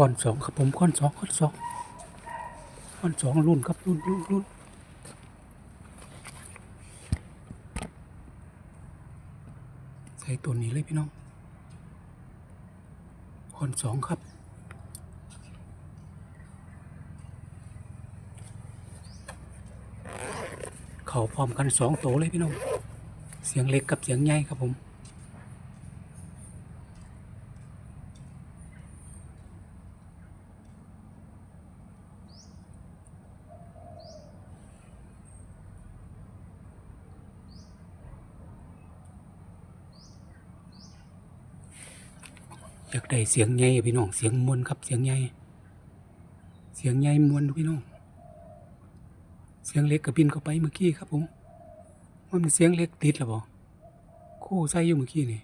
ค้อนสองครับผมค้อนสองค้อนสองค้อนสองรุ่นครับรุ่นรุ่นรุ่นใส่ตัวนี้เลยพี่น้องค้อนสองครับเขาพร้อมกันสองโตวเลยพี่น้อง เสียงเล็กกับเสียงใหญ่ครับผมากได้เสียงใหญ่พี่น้องเสียงมวลครับเสียงใหญ่เสียงใหญ่มวลพี่น้องเสียงเล็กกับบินเข้าไปเมื่อกี้ครับผมมันเสียงเล็กติดหรือเปล่าคู่ใส่อยู่เมื่อกี้นี่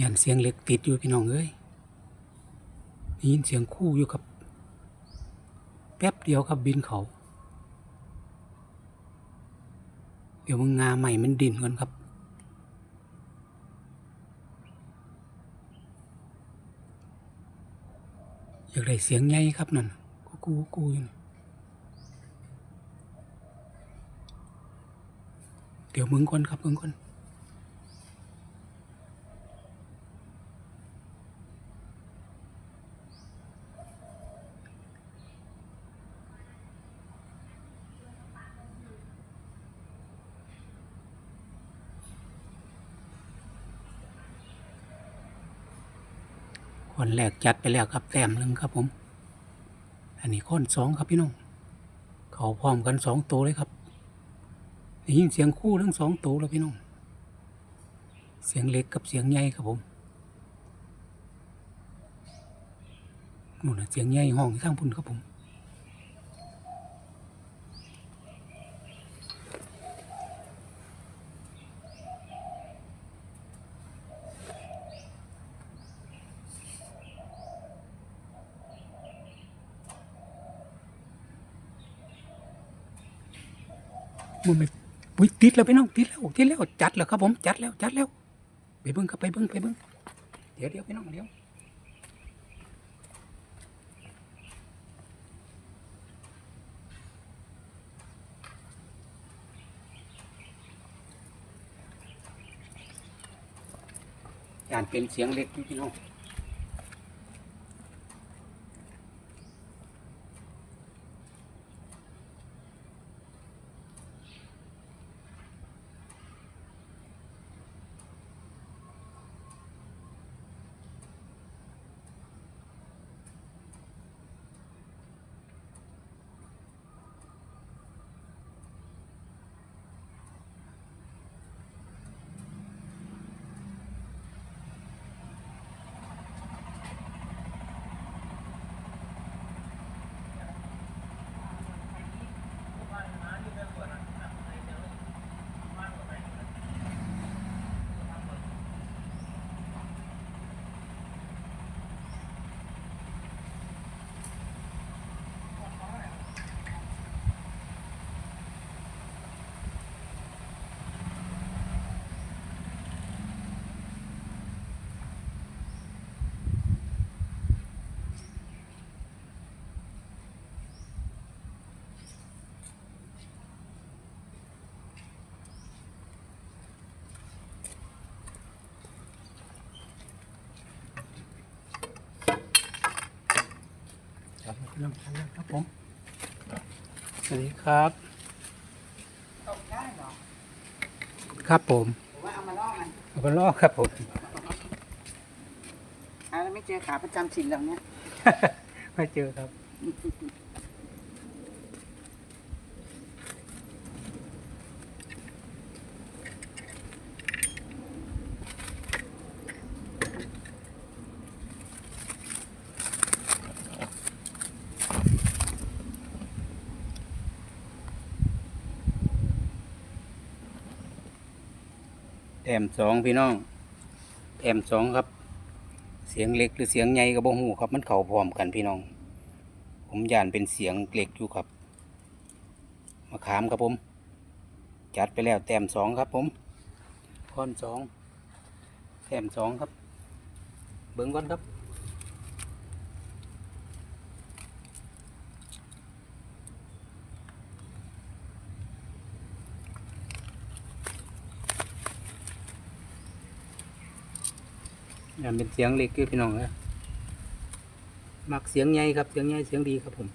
ยันเสียงเล็กติดอยู่พี่น้องเอ้ยได้ยินเสียงคู่อยู่ครับ แป๊บเดียวครับบินเขา เดี๋ยวมึงงาใหม่มันดิ่นก่อนครับอยากได้เสียงใหญ่ครับนั่นกูกูกูอยู่เดี๋ยวมึงก่อนครับมึงก่อน คนแรกจัดไปแล้วครับแต้มหนึ่งครับผม อันนี้ค้อนสองครับพี่น้อง เขาพร้อมกันสองตัวเลยครับได้ยินเสียงคู่ทั้งสองตัวแล้วพี่น้อง เสียงเล็กกับเสียงใหญ่ครับผมนู่นนะเสียงใหญ่ห้องข้างพุ่นครับผม มันไม่อุ๊ยติดแล้วพี่น้องติดแล้วติดแล้วจัดแล้วครับผมจัดแล้วจัดแล้วไปเบิ้งครับไปเบิ้งไปเบิ้งเดี๋ยวเดี๋ยวพี่น้องเดี๋ยวการเป็นเสียงเล็กพี่น้อง ค รับพี่น้องทันแล้วครับผม สวัสดีครับ ตกได้เหรอครับผมหรือว่าเอามาล่อมันเอาไปลอกครับผมอ่าแล้วไม่เจอขาประจำถิ่นเราเนี่ยไม่เจอครับ มสองพี่น้องแอมสองครับ เสียงเล็กหรือเสียงใหญ่กับบ่หูครับ มันเข้าพร้อมกันพี่น้อง ผมย่านเป็นเสียงเล็กอยู่ครับมาขามครับผม จัดไปแล้วแต้มสองครับผมค้อสองแต้มสองครับ เบิ้งก่อนครับ นเป็นเสียงเล็กอยู่พี่น้องนะมักเสียงใหญ่ครับ เสียงใหญ่เสียงดีครับผม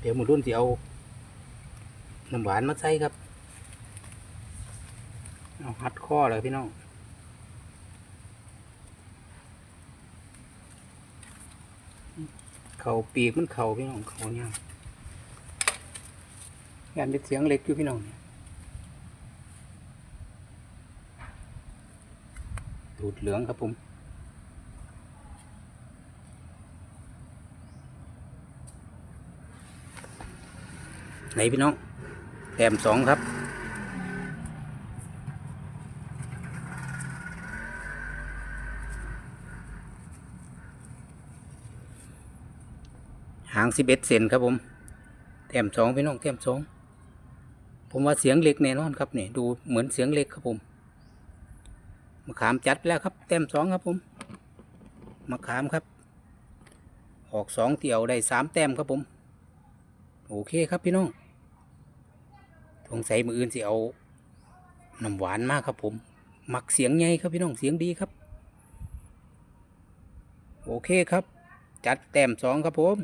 เดี๋ยวหมูรุ่นจะเอาน้ำหวานมาใส่ครับ เอาหัดข้อเลยพี่น้องเข่าปีกมันเข่าพี่น้องเข่าเนี่ย งานเป็นเสียงเล็กอยู่พี่น้องเนี่ยตูดเหลืองครับผมไหนพี่น้องแต้มสองครับ หางสิบเอ็ดเซนครับผม แต้มสองพี่น้อง แต้มสอง ผมว่าเสียงเล็กแน่นอนครับเนี่ยดูเหมือนเสียงเล็กครับผมมะขามจัดไปแล้วครับแต้มสองครับผมมะขามครับ ออกสองเตี่ยวได้สามแต้มครับผม โอเคครับพี่น้องสงสัยมืออื่นสิเอาน้ำหวานมากครับผม หมักเสียงใหญ่ครับพี่น้องเสียงดีครับ โอเคครับ จัดแต้มสองครับผม